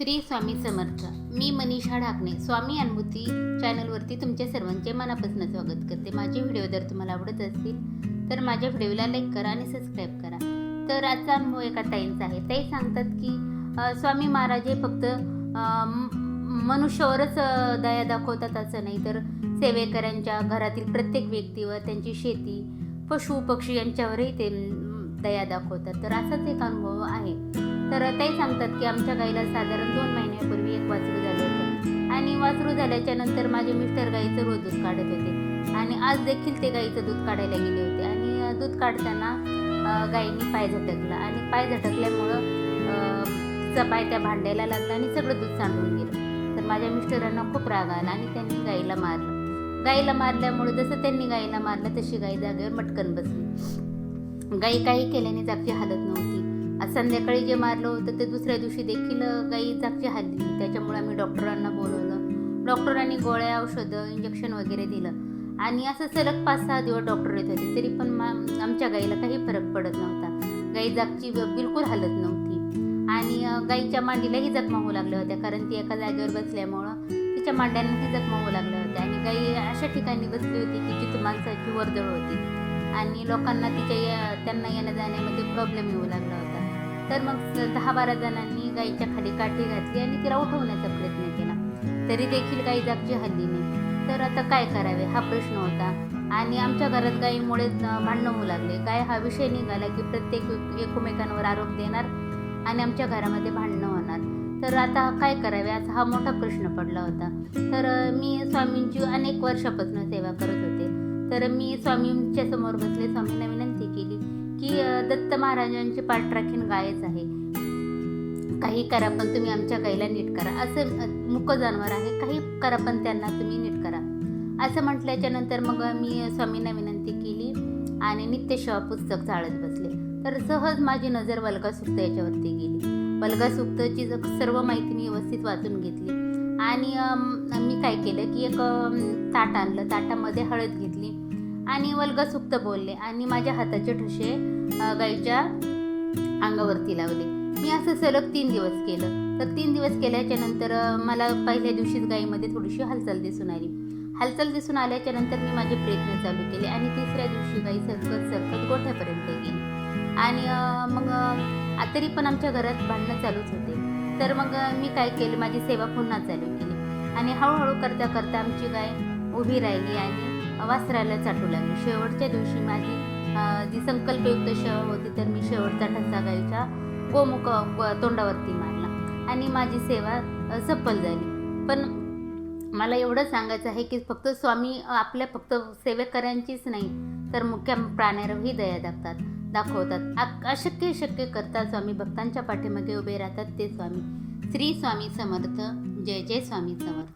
श्री स्वामी समर्थ. मी मनीषा ढाकणे. स्वामी अनुभूती चॅनलवरती तुमच्या सर्वांचे मनापासून स्वागत करते. माझे व्हिडिओ जर तुम्हाला आवडत असतील तर माझ्या व्हिडिओला लाईक करा आणि सबस्क्राईब करा. तर आजचा अनुभव एका ताईंचा आहे. ताई सांगतात की स्वामी महाराज हे फक्त मनुष्यावरच दया दाखवतात असं नाही तर सेवेकऱ्यांच्या घरातील प्रत्येक व्यक्तीवर त्यांची शेती पशु पक्षी यांच्यावरही ते दया दाखवतात. तर असाच एक अनुभव आहे. तर ताई सांगतात की आमच्या गाईला साधारण दोन महिन्यापूर्वी एक वासरू झालं होतं. आणि वासरू झाल्याच्यानंतर माझे मिस्टर गाईचं रोज दूध काढत होते. आणि आज देखील ते गाईचं दूध काढायला गेले होते. आणि दूध काढताना अ, गाईने पाय झटकला. आणि पाय झटकल्यामुळं पाय त्या भांड्याला लागला आणि सगळं दूध सांडून गेलं. तर माझ्या मिस्टरांना खूप राग आला आणि त्यांनी गाईला मारलं. गाईला मारल्यामुळे जसं त्यांनी गाईला मारलं तशी गाई जागेवर मटकन बसली. गाई काही केल्याने जागची हालत नव्हती. आज संध्याकाळी जे मारलं होतं ते दुसऱ्या दिवशी देखील गाई जागची हल्ली त्याच्यामुळे आम्ही डॉक्टरांना बोलवलं. डॉक्टरांनी गोळ्या औषधं इंजेक्शन वगैरे दिलं. आणि असं सलग पाच सहा दिवस डॉक्टर येत होते. तरी पण मा आमच्या गाईला काही फरक पडत नव्हता. गाई जागची बिलकुल हालत नव्हती. आणि गाईच्या मांडीलाही जखमा होऊ लागल्या होत्या. कारण ती एका जागेवर बसल्यामुळं तिच्या मांड्यांनाही जखमा होऊ लागल्या होत्या. आणि गाई अशा ठिकाणी बसली होती की जिथं माणसाची वर्दळ होती. आणि लोकांना तिच्या या- त्यांना येण्या जाण्यामध्ये प्रॉब्लेम येऊ लागला होता. तर मग दहा बारा जणांनी गाईच्या खाली काठी घातली आणि तिला उठवण्याचा प्रयत्न केला. तरी देखील गाई जागची हल्ली नाही. तर आता काय करावे? हा प्रश्न होता. आणि आमच्या घरात गाईमुळे भांडणं होऊ लागले. गाय हा विषय निघाला की प्रत्येक एकमेकांवर आरोप देणार आणि आमच्या घरामध्ये भांडणं होणार. तर आता काय करावे? असा हा मोठा प्रश्न पडला होता. तर मी स्वामींची अनेक वर्षापासून सेवा करत होते. तर मी स्वामींच्या समोर बसले स्वामींना विनंती केली की दत्त महाराजांची पाठराखीन गायच आहे. काही करा पण तुम्ही आमच्या गाईला नीट करा. असं मुक जनावर आहे. काही करा पण त्यांना तुम्ही नीट करा. असं म्हटल्याच्या नंतर मग मी स्वामींना विनंती केली आणि नित्यसेवा पुस्तक चाळत बसले. तर सहज माझी नजर वल्गा सुक्त याच्यावरती गेली. वल्गा सुक्तची सर्व माहिती मी व्यवस्थित वाचून घेतली. आणि मी काय केलं की एक ताट आणलं. ताटामध्ये हळद घेतली. आणि वल्गसुक्त बोलले आणि माझ्या हाताचे ठुसे गाईच्या अंगावरती लावले. मी असं सलग तीन दिवस केलं. तर तीन दिवस केल्याच्यानंतर मला पहिल्या दिवशीच गाईमध्ये थोडीशी हालचाल दिसून आली. हालचाल दिसून आल्याच्यानंतर मी माझे प्रयत्न चालू केले आणि तिसऱ्या दिवशी गाई सरकत सरकत गोठ्यापर्यंत गेली. आणि मग तरी पण आमच्या घरात भांडणं चालूच होते. तर मग मी काय केलं? माझी सेवा पुन्हा चालू केली. आणि हळूहळू करता करता आमची गाय उभी राहिली आणि वासराला चाटू लागली शेवटच्या दिवशी माझी जी संकल्पयुक्त सेवा होती तर मी शेवटचा ठसा गाईच्या गोमुख तोंडावरती मारला. आणि माझी सेवा सफल झाली. पण मला एवढं सांगायचं आहे की फक्त स्वामी आपल्या फक्त सेवेकऱ्यांचीच नाही तर मुख्य प्राण्यावरही दया दाखतात दाखवतात. आ- अशक्य शक्य करतात स्वामी भक्तांच्या पाठीमागे उभे राहतात ते स्वामी. श्री स्वामी समर्थ. जय जय स्वामी समर्थ.